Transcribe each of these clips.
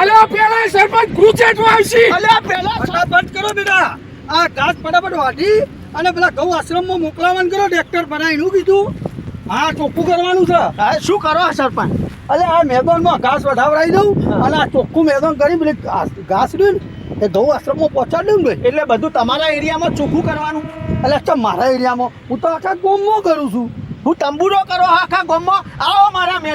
અલ્યા પેલા સરપંચ ગુચેટમાં આવશે. અલ્યા પેલા ફટાફટ કરો બેટા આ ઘાસ ફટાફટ વાઢી અને પેલા ગૌ આશ્રમમાં મોકલાવાનું કરો ટ્રેક્ટર બનાવીને હું કીધું. હા ચોખ્ખું કરવાનું છે. હા, શું કરો સરપંચ? અરે આ મેદાનમાં ઘાસ વઢાવડાવી દઉં અને આ ચોખ્ખું મેદાન કરી પેલી ઘાસ ઘાસ રહ્યું એ ગૌ આશ્રમમાં પહોંચાડી દઉં ને એટલે બધું તમારા એરિયામાં ચોખ્ખું કરવાનું. એટલે મારા એરિયામાં? હું તો આખા ગામમાં કરું છું. હું તંબુરો કરો આખા ગામમાં. આવો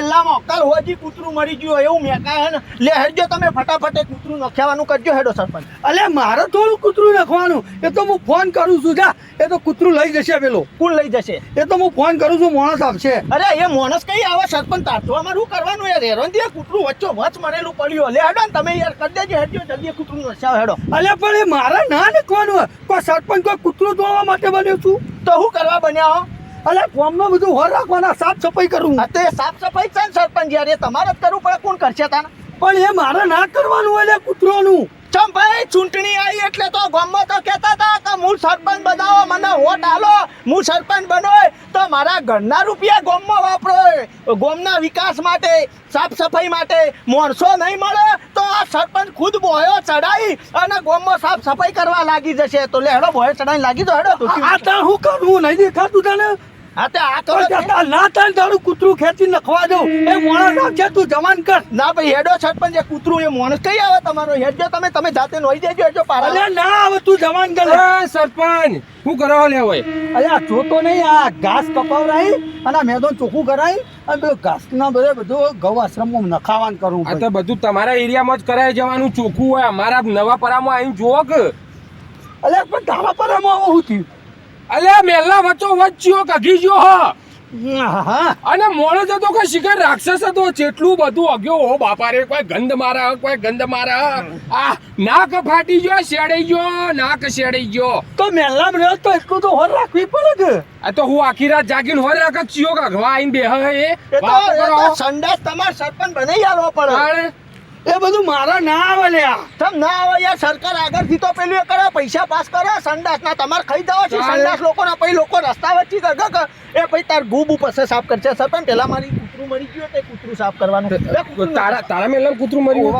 મારા મેલ્લામાં કાલ હોજી કૂતરું મરી ગયું એવું મેકાય ને લે હેડજો તમે ફટાફટ એ કૂતરું નખ્યાવાનું કરજો હેડો સરપંચ. અલે મારે થોડું કૂતરું નખવાનું. એ તો હું ફોન કરું છું જા. એ તો કૂતરું લઈ જશે પેલો. કોણ લઈ જશે? એ તો હું ફોન કરું છું માણસ આપશે અરે એ માણસ કઈ આવે સરપંચ? તારવામાં શું કરવાનું યાર? હેરો દે કૂતરું વચ્ચો વચ મરેલું પડ્યું. લે હેડો ને તમે યાર કરી દેજો હેડજો જલ્દી કૂતરું નસાવ હેડો. અલે પણ એ મારે ના નખવાનું હોય. કોઈ સરપંચ કોઈ કૂતરું ધોવા માટે બન્યું છું? તો શું કરવા બન્યા હો? અલે ગામમાં બધું હોર રાખવાના સાફ સફાઈ કરું તો સાફ સફાઈ છે સરપંચ યાર એ તમારે જ કરવું પડે કોણ કરશે તાને પણ એ મારે ના કરવાનું હોય કૂતરોનું. ચમ ભાઈ ચૂંટણી આવી એટલે તો ગામમાં તો કહેતા હતા કે હું સરપંચ બનાવો મને વોટ આલો હું સરપંચ બનોય તો મારા ઘરના રૂપિયા ગામમાં વાપરો ગામના વિકાસ માટે સાફ સફાઈ માટે માણસો નહીં મળે તો આ સરપંચ ખુદ બોયો ચડાઈ અને ગામમાં સાફ સફાઈ કરવા લાગી જશે. તો લે હેડો બોયો ચડાઈ લાગી તો હેડો. આ તો હું કરું નહીં દેખાતું તને. હા આ કરો પણ ના તાર તારું કૂતરું ખેંચી નખવા દઉં. એ માણસ આવશે તું જવાન કર. ના ભાઈ હેડો સરપંચ એ કૂતરું એ માણસ કઈ આવે તમારો? હેડજો તમે તમે જાતે નોઈ દેજો હેડજો પારા ના આવે તું જવાન કર. સરપંચ શું કરવા લે હોય? અરે આ જોતો નહીં આ ઘાસ કપાવરાઈ અને આ મેદાન ચોખ્ખું કરાય અને પેલું ઘાસના બધે બધું ગૌ આશ્રમમાં નખાવાન કરું આ તો બધું તમારા એરિયામાં જ કરાય જવાનું ચોખ્ખું હોય. અમારા નવા પરામાં આવીને જોવો કે. અલે પણ તારા પર આવું થયું? અલ્યા મેલા વચ્ચો વચ્ચ્યો કઘી ગયો હા, હા અને મોડે હતો કે શિકાર રાક્ષસ હતો જેટલું બધું અગ્યો હો બાપા રે કોઈ ગંધ મારા કોઈ ગંધ મારા. આ નાક ફાટી ગયો શેડાઈ ગયો નાક શેડાઈ ગયો તો મેલામ રહ્યો તો એટલું તો હોર રાખવી પડે કે? આ તો હું આખી રાત જાગીને હોર રાખ ચિયો કાઢવા આઈને બેહ એ. તો સંડાસ તમાર સરપંચ બનાવી આલવો પડે એ બધું મારા ના આવે લ્યા તમ ના આવે યાર સરકાર આગળથી તો પેલું એ કરે પૈસા પાસ કરે સંડાસ ના તમારે ખાઈ જવા છે. સંડાસ લોકોના પછી લોકો રસ્તા વચ્ચે ગગ કે એ પછી તાર ગુબ ઉપર સાફ કરશે સરપંચ પેલા મારી કૂતરું મરી ગયું તે કૂતરું સાફ કરવાનું. તારા તારા મેલમ કૂતરું મર્યું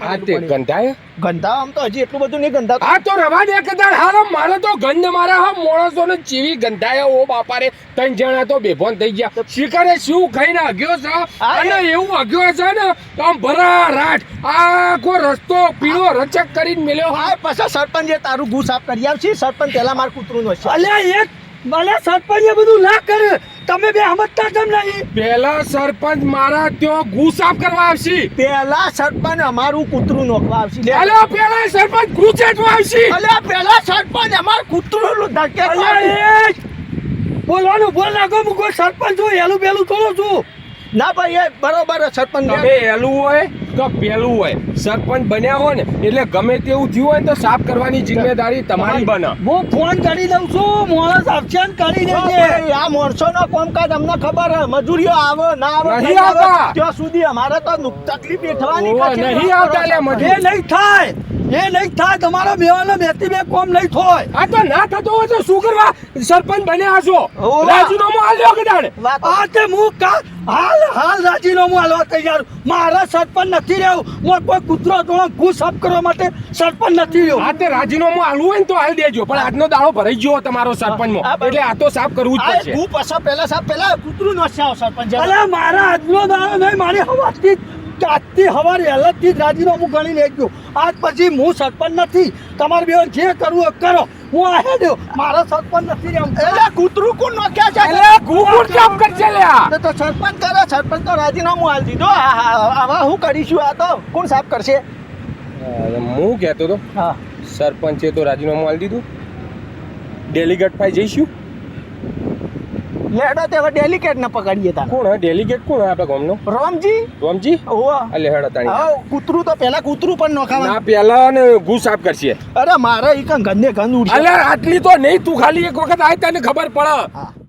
મારેલું તે ગંધાય? ગંધા આમ તો હજી એટલું બધું નહીં ગંધા આ તો રવા દે કદાચ હાલો મારે તો ગંધ મારા હા માણસો ને ચીવી ગંધાય. ઓ બાપા રે ત્રણ જણા તો બેભોન થઈ ગયા. શિકારે શું ખાઈને અગ્યો છે? હા, અને એવું અગ્યો છે ને તો આમ ભરા રાટ આખો રસ્તો પીળો રચક કરીને મેલ્યો. હા પછી સરપંચે તારું ગુ સાફ કરી આવશે. સરપંચ પેલા માર કૂતરું નો છે અલ્યા એક મને સરપંચ બધું ના કરે. તમે બે સમજતા કેમ નહીં? પેલા સરપંચ મારા ત્યાં ગુ સાફ કરવા આવશે. પેલા સરપંચ અમારું કૂતરું નોખવા આવશે. લે. પેલા સરપંચ ગુચેટમાં આવશે. અલ્યા પેલા સરપંચ અમાર કૂતરું ધકે બોલવાનું બોલ નાખો હું કોઈ સરપંચ છું એલું બેલું થોડું છું. ના ભાઈ એ બરોબર સરપંચ તમે એલું હોય કે પહેલું હોય. સરપંચ બન્યા હોય ને એટલે ગમે તેવું થયું હોય તો સાફ કરવાની જિમ્મેદારી તમારી બને. હું ફોન કરી દઉં છું માણસ આવશે કરી દેજે. આ મોરસો નો કામકાજ અમને ખબર હે મજૂરીઓ આવે ના આવે નહીં નહીં આવે. આવતા. ત્યાં સુધી અમારે તો તકલીફ બેઠવાની નહીં આવતા એટલે મજૂરી. નહીં થાય. એ નહીં થાય તમારા બેવાનો બેથી બે કોમ નહીં થાય. આ તો ના થતો હોય તો શું કરવા? સરપંચ બન્યા ઓવા. રાજીનામું આલ્યો કે જાણે આ તે હું કા હાલ હાલ રાજીનામું આલવા તૈયાર. મારા સરપંચ નથી રહ્યું. હું કોઈ કૂતરો ધોળો ઘૂસ સાફ કરવા માટે સરપંચ નથી રહ્યો. આ તે રાજીનામું આલવું હોય ને તો હાલ દેજો. પણ આજનો દાડો ભરાઈ ગયો તમારો સરપંચમાં. એટલે આ તો સાફ કરવું જ પડશે. હું પાછા પહેલા સાફ પહેલા કૂતરું નો છે સરપંચ અલે મારા આજનો દાડો નહીં મારી હવાથી આજથી સવારે અલગથી જ રાજીનામું ગણી લેજો. આજ પછી હું સરપંચ નથી. તમારે બે જે કરવું એ કરો. હું આહે દો મારા સરપંચ નથી રહ્યો. એટલે કૂતરું કોણ નોખ્યા છે? એટલે ગુગુર કામ કરશે લ્યા? તો તો સરપંચ કરે. સરપંચ તો રાજીનામું આલ દીધો. આવા હું કરીશું? આ તો કોણ સાફ કરશે? હું કહેતો તો હા. સરપંચે તો રાજીનામું આલી દીધું. ડેલિગેટ પાસે જઈશું. લેડો તે હવે ડેલિકેટ ને પકડીએ તા કોણ હે ડેલિગેટ કોણ હે આપણા ગામનો? રોમજી? રોમજી? ઓવા એટલે હેડ તાણી. હા કૂતરું તો પેલા કૂતરું પણ ના નોખાવાનું પેલા ને ગુ સાફ કરશે. અરે મારે ઈ કણ ગંદે ગંદ ઉડી અલ્યા આટલી તો નહીં તું ખાલી એક વખત આય તને ખબર પડે.